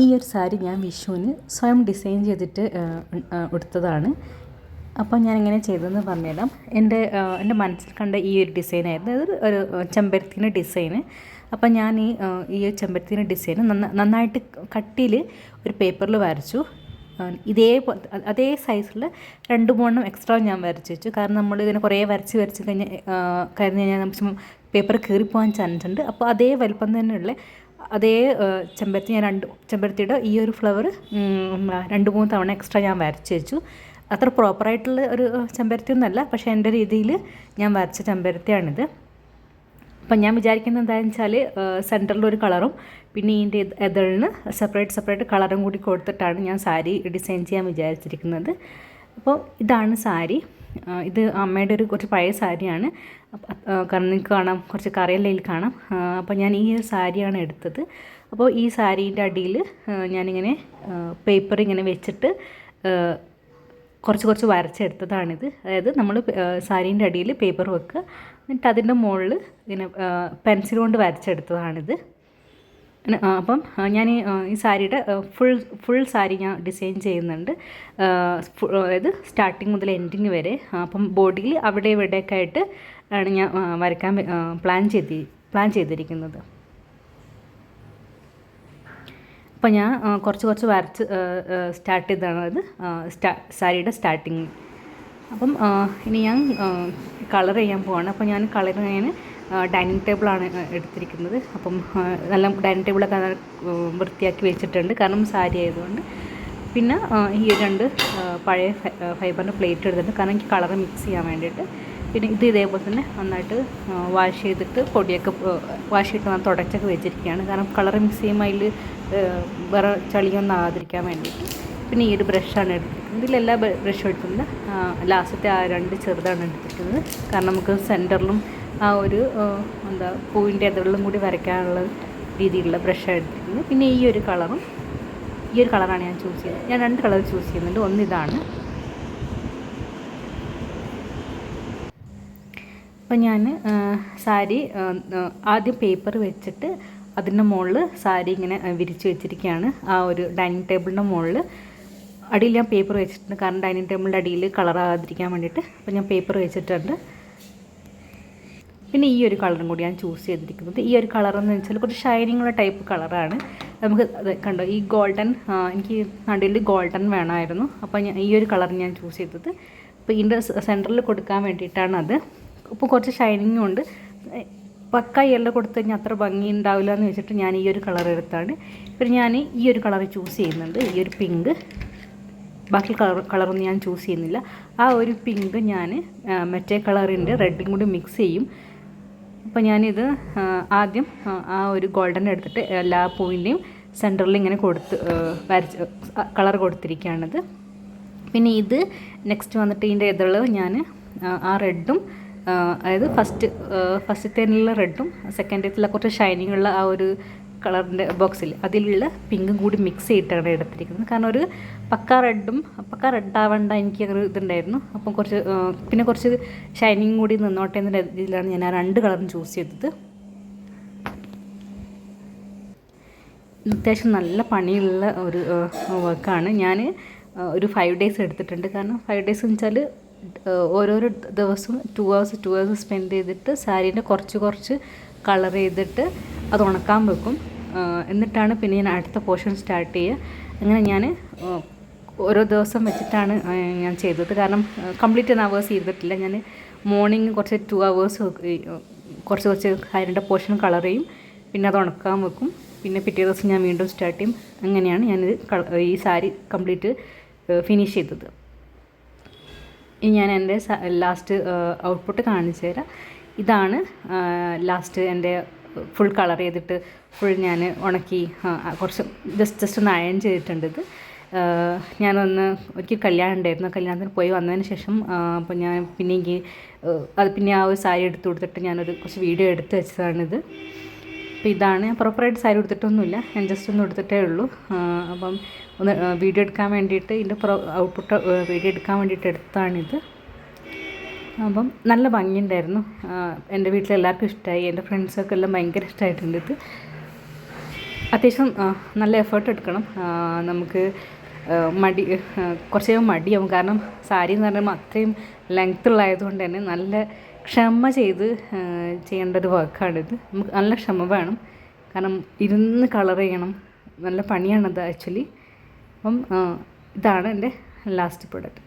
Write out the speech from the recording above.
ഈ ഒരു സാരി ഞാൻ വിഷുവിന് സ്വയം ഡിസൈൻ ചെയ്തിട്ട് എടുത്തതാണ് അപ്പോൾ ഞാൻ എങ്ങനെ ചെയ്തതെന്ന് പറഞ്ഞുതരാം. എന്റെ എന്റെ മനസ്സിൽ കണ്ട ഈ ഒരു ഡിസൈനായിരുന്നു അതൊരു ഒരു ചെമ്പരത്തിന്റെ ഡിസൈന് അപ്പോൾ ഞാൻ ഈ ഈ ചെമ്പരത്തിന്റെ ഡിസൈൻ നന്ന നന്നായിട്ട് കട്ടിയിൽ ഒരു പേപ്പറിൽ വരച്ചു. ഇതേ അതേ സൈസിൽ രണ്ട് മൂന്നെണ്ണം എക്സ്ട്രാ ഞാൻ വരച്ച് വെച്ചു. കാരണം നമ്മൾ ഇങ്ങനെ കുറേ വരച്ച് വരച്ച് കഴിഞ്ഞ് കഴിഞ്ഞ് കഴിഞ്ഞാൽ നമുക്ക് പേപ്പർ കീറിപ്പോകാൻ ചാൻസ് ഉണ്ട് അപ്പോൾ അതേ വലിപ്പം തന്നെയുള്ള അതേ ചെമ്പരത്തി ഞാൻ രണ്ട് ചെമ്പരത്തിയുടെ ഈ ഒരു ഫ്ലവർ രണ്ട് മൂന്ന് തവണ എക്സ്ട്രാ ഞാൻ വരച്ച് വെച്ചു. അത്ര പ്രോപ്പറായിട്ടുള്ള ഒരു ചെമ്പരത്തി ഒന്നല്ല പക്ഷേ എന്റെ രീതിയിൽ ഞാൻ വരച്ച ചെമ്പരത്തിയാണിത്. അപ്പം ഞാൻ വിചാരിക്കുന്നത് എന്താണെന്ന് വെച്ചാൽ സെന്ററിൽ ഒരു കളറും പിന്നെ ഇതിന്റെ എതളിന് സെപ്പറേറ്റ് സെപ്പറേറ്റ് കളറും കൂടി കൊടുത്തിട്ടാണ് ഞാൻ സാരി ഡിസൈൻ ചെയ്യാൻ വിചാരിച്ചിരിക്കുന്നത്. അപ്പോൾ ഇതാണ് സാരി. ഇത് അമ്മയുടെ ഒരു കുറച്ച് പഴയ സാരിയാണ്. കാരണം നിങ്ങൾക്ക് കാണാം കുറച്ച് കറിയല്ലയിൽ കാണാം. അപ്പോൾ ഞാൻ ഈ സാരിയാണ് എടുത്തത്. അപ്പോൾ ഈ സാരീന്റെ അടിയിൽ ഞാനിങ്ങനെ പേപ്പർ ഇങ്ങനെ വെച്ചിട്ട് കുറച്ച് കുറച്ച് വരച്ചെടുത്തതാണിത്. അതായത് നമ്മൾ സാരീന്റെ അടിയിൽ പേപ്പർ വെക്കുക. എന്നിട്ട് അതിന്റെ മുകളിൽ ഇങ്ങനെ പെൻസിൽ കൊണ്ട് വരച്ചെടുത്തതാണിത്. അപ്പം ഞാൻ ഈ സാരിയുടെ ഫുൾ ഫുൾ സാരി ഞാൻ ഡിസൈൻ ചെയ്യുന്നുണ്ട്. അതായത് സ്റ്റാർട്ടിങ് മുതൽ എൻഡിങ് വരെ. അപ്പം ബോഡിയിൽ അവിടെ ഇവിടെയൊക്കെ ആയിട്ട് ആണ് ഞാൻ വരയ്ക്കാൻ പ്ലാൻ ചെയ്തി പ്ലാൻ ചെയ്തിരിക്കുന്നത്. അപ്പോൾ ഞാൻ കുറച്ച് കുറച്ച് വരച്ച് സ്റ്റാർട്ട് ചെയ്തതാണ് അത്. സ്റ്റാ സാരിയുടെ സ്റ്റാർട്ടിങ് അപ്പം ഇനി ഞാൻ കളർ ചെയ്യാൻ പോവാണ്. അപ്പോൾ ഞാൻ കളർ ചെയ്യാൻ ഡൈനിങ് ടേബിളാണ് എടുത്തിരിക്കുന്നത്. അപ്പം നല്ല ഡൈനിങ് ടേബിളൊക്കെ വൃത്തിയാക്കി വെച്ചിട്ടുണ്ട്. കാരണം സാരി ആയതുകൊണ്ട്. പിന്നെ ഈ രണ്ട് പഴയ ഫൈബറിന്റെ പ്ലേറ്റ് എടുത്തിട്ടുണ്ട്. കാരണം എനിക്ക് കളർ മിക്സ് ചെയ്യാൻ വേണ്ടിയിട്ട്. പിന്നെ ഇത് ഇതേപോലെ തന്നെ നന്നായിട്ട് വാഷ് ചെയ്തിട്ട് പൊടിയൊക്കെ വാഷ് ചെയ്തിട്ട് ഞാൻ തുടച്ചൊക്കെ വെച്ചിരിക്കുകയാണ്. കാരണം കളർ മിക്സ് ചെയ്യുമ്പോൾ അതിൽ വേറെ ചളിയൊന്നും ആകാതിരിക്കാൻ വേണ്ടിയിട്ട്. പിന്നെ ഈ ഒരു ബ്രഷാണ് എടുത്തിരിക്കുന്നത്. ഇതിലെല്ലാ ബ്രഷും എടുത്തിട്ടുണ്ട്. ലാസ്റ്റത്തെ ആ രണ്ട് ചെറുതാണ് എടുത്തിരിക്കുന്നത്. കാരണം നമുക്ക് സെന്ററിലും ആ ഒരു എന്താ പൂവിന്റെ എതിറിലും കൂടി വരയ്ക്കാനുള്ള രീതിയിലുള്ള ബ്രഷ് എടുത്തിരുന്നു പിന്നെ ഈ ഒരു കളറും ഈ ഒരു കളറാണ് ഞാൻ ചൂസ് ചെയ്യുന്നത്. ഞാൻ രണ്ട് കളർ ചൂസ് ചെയ്യുന്നുണ്ട്. ഒന്ന് ഇതാണ്. അപ്പോൾ ഞാൻ സാരി ആദ്യം പേപ്പർ വെച്ചിട്ട് അതിന്റെ മുകളിൽ സാരി ഇങ്ങനെ വിരിച്ച് വെച്ചിരിക്കുകയാണ്. ആ ഒരു ഡൈനിങ് ടേബിളിന്റെ മുകളിൽ അടിയിൽ ഞാൻ പേപ്പർ വെച്ചിട്ടുണ്ട്. കാരണം ഡൈനിങ് ടേബിളിന്റെ അടിയിൽ കളറാകാതിരിക്കാൻ വേണ്ടിയിട്ട്. അപ്പോൾ ഞാൻ പേപ്പർ വെച്ചിട്ടുണ്ട്. പിന്നെ ഈ ഒരു കളറും കൂടി ഞാൻ ചൂസ് ചെയ്തിരിക്കുന്നത്. ഈ ഒരു കളർ എന്ന് വെച്ചാൽ കുറച്ച് ഷൈനിങ് ഉള്ള ടൈപ്പ് കളറാണ് നമുക്ക് കണ്ടോ? ഈ ഗോൾഡൻ എനിക്ക് നടുവിൽ ഗോൾഡൻ വേണമായിരുന്നു. അപ്പോൾ ഞാൻ ഈ ഒരു കളർ ഞാൻ ചൂസ് ചെയ്തത്. അപ്പോൾ ഇതിന്റെ സെന്ററിൽ കൊടുക്കാൻ വേണ്ടിയിട്ടാണ് അത്. ഇപ്പോൾ കുറച്ച് ഷൈനിങ്ങും ഉണ്ട്. പക്ക യെല്ലോ കൊടുത്തു കഴിഞ്ഞാൽ അത്ര ഭംഗി ഉണ്ടാവില്ല എന്ന് വെച്ചിട്ട് ഞാൻ ഈ ഒരു കളർ എടുത്താണ്. പിന്നെ ഞാൻ ഈ ഒരു കളർ ചൂസ് ചെയ്യുന്നുണ്ട്. ഈ ഒരു പിങ്ക് ബാക്കി കളർ കളറൊന്നും ഞാൻ ചൂസ് ചെയ്യുന്നില്ല. ആ ഒരു പിങ്ക് ഞാൻ മറ്റേ കളറിന്റെ റെഡും കൂടി മിക്സ് ചെയ്യും. അപ്പോൾ ഞാനിത് ആദ്യം ആ ഒരു ഗോൾഡൻ എടുത്തിട്ട് എല്ലാ പൂവിന്റെയും സെന്ററിൽ ഇങ്ങനെ കൊടുത്ത് വരച്ച് കളർ കൊടുത്തിരിക്കുകയാണത്. പിന്നെ ഇത് നെക്സ്റ്റ് വന്നിട്ട് ഇതിന്റെ എതിൾ ഞാൻ ആ റെഡും അതായത് ഫസ്റ്റ് ഫസ്റ്റ് ഫസ്റ്റത്തേനുള്ള റെഡും സെക്കൻഡത്തിലുള്ള കുറച്ച് ഷൈനിങ് ഉള്ള ആ ഒരു കളറിന്റെ ബോക്സിൽ അതിലുള്ള പിങ്കും കൂടി മിക്സ് ചെയ്തിട്ടാണ് എടുത്തിരിക്കുന്നത്. കാരണം ഒരു പക്ക റെഡും പക്ക റെഡ് ആവേണ്ട എനിക്ക് അങ്ങനെ ഇതുണ്ടായിരുന്നു. അപ്പം കുറച്ച് പിന്നെ കുറച്ച് ഷൈനിങ് കൂടി നിന്നോട്ടെ എന്ന രീതിയിലാണ് ഞാൻ ആ രണ്ട് കളറും ചൂസ് ചെയ്തത്. അത്യാവശ്യം നല്ല പണിയുള്ള ഒരു വർക്കാണ് ഞാൻ ഒരു ഫൈവ് ഡേയ്സ് എടുത്തിട്ടുണ്ട്. കാരണം ഫൈവ് ഡേയ്സ് എന്ന് വെച്ചാൽ ഓരോരോ ദിവസവും two hours two hours spend ചെയ്തിട്ട് സാരീന്റെ കുറച്ച് കുറച്ച് കളർ ചെയ്തിട്ട് അത് ഉണക്കാൻ വെക്കും. എന്നിട്ടാണ് പിന്നെ ഞാൻ അടുത്ത പോർഷൻ സ്റ്റാർട്ട് ചെയ്യുക. അങ്ങനെ ഞാൻ ഓരോ ദിവസം വെച്ചിട്ടാണ് ഞാൻ ചെയ്തത്. കാരണം കംപ്ലീറ്റ് അവേഴ്സ് ചെയ്തിട്ടില്ല. ഞാൻ മോർണിംഗ് കുറച്ച് ടു അവേഴ്സ് കുറച്ച് കുറച്ച് അതിന്റെ പോർഷൻ കളർ ചെയ്യും. പിന്നെ അത് ഉണക്കാൻ വെക്കും. പിന്നെ പിറ്റേ ദിവസം ഞാൻ വീണ്ടും സ്റ്റാർട്ട് ചെയ്യും. അങ്ങനെയാണ് ഞാനിത് ഈ സാരി കംപ്ലീറ്റ് ഫിനിഷ് ചെയ്തത്. ഇനി ഞാൻ എന്റെ ലാസ്റ്റ് ഔട്ട്പുട്ട് കാണിച്ചു തരാം. ഇതാണ് ലാസ്റ്റ് എന്റെ ഫുൾ കളർ ചെയ്തിട്ട് ഫുൾ ഞാൻ ഉണക്കി കുറച്ച് ജസ്റ്റ് ജസ്റ്റ് ഒന്ന് അയൺ ചെയ്തിട്ടുണ്ട് ഇത്. ഞാനൊന്ന് ഒരിക്കൽ കല്യാണം ഉണ്ടായിരുന്നു. കല്യാണത്തിന് പോയി വന്നതിന് ശേഷം അപ്പോൾ ഞാൻ പിന്നെ എനിക്ക് അത് പിന്നെ ആ ഒരു സാരി എടുത്തു കൊടുത്തിട്ട് ഞാനൊരു കുറച്ച് വീഡിയോ എടുത്ത് വെച്ചതാണിത് അപ്പോൾ ഇതാണ്. പ്രോപ്പറായിട്ട് സാരി എടുത്തിട്ടൊന്നുമില്ല ഞാൻ ജസ്റ്റ് ഒന്ന് എടുത്തിട്ടേ ഉള്ളൂ. അപ്പം ഒന്ന് വീഡിയോ എടുക്കാൻ വേണ്ടിയിട്ട് ഇതിന്റെ ഔട്ട്പുട്ട് വീഡിയോ എടുക്കാൻ വേണ്ടിയിട്ട് എടുത്തതാണിത്. അപ്പം നല്ല ഭംഗിയുണ്ടായിരുന്നു. എന്റെ വീട്ടിലെല്ലാവർക്കും ഇഷ്ടമായി എന്റെ ഫ്രണ്ട്സൊക്കെ എല്ലാം ഭയങ്കര ഇഷ്ടമായിട്ടുണ്ട് ഇത്. അത്യാവശ്യം നല്ല എഫേർട്ട് എടുക്കണം. നമുക്ക് മടി കുറച്ചേ മടിയാവും. കാരണം സാരി എന്ന് പറയുമ്പോൾ അത്രയും ലെങ്ത് ഉള്ളതായതുകൊണ്ട് തന്നെ നല്ല ക്ഷമ ചെയ്ത് ചെയ്യേണ്ട ഒരു വർക്കാണിത് നമുക്ക് നല്ല ക്ഷമ വേണം. കാരണം ഇരുന്ന് കളർ ചെയ്യണം. നല്ല പണിയാണത് ആക്ച്വലി അപ്പം ഇതാണ് എന്റെ ലാസ്റ്റ് പ്രൊഡക്റ്റ്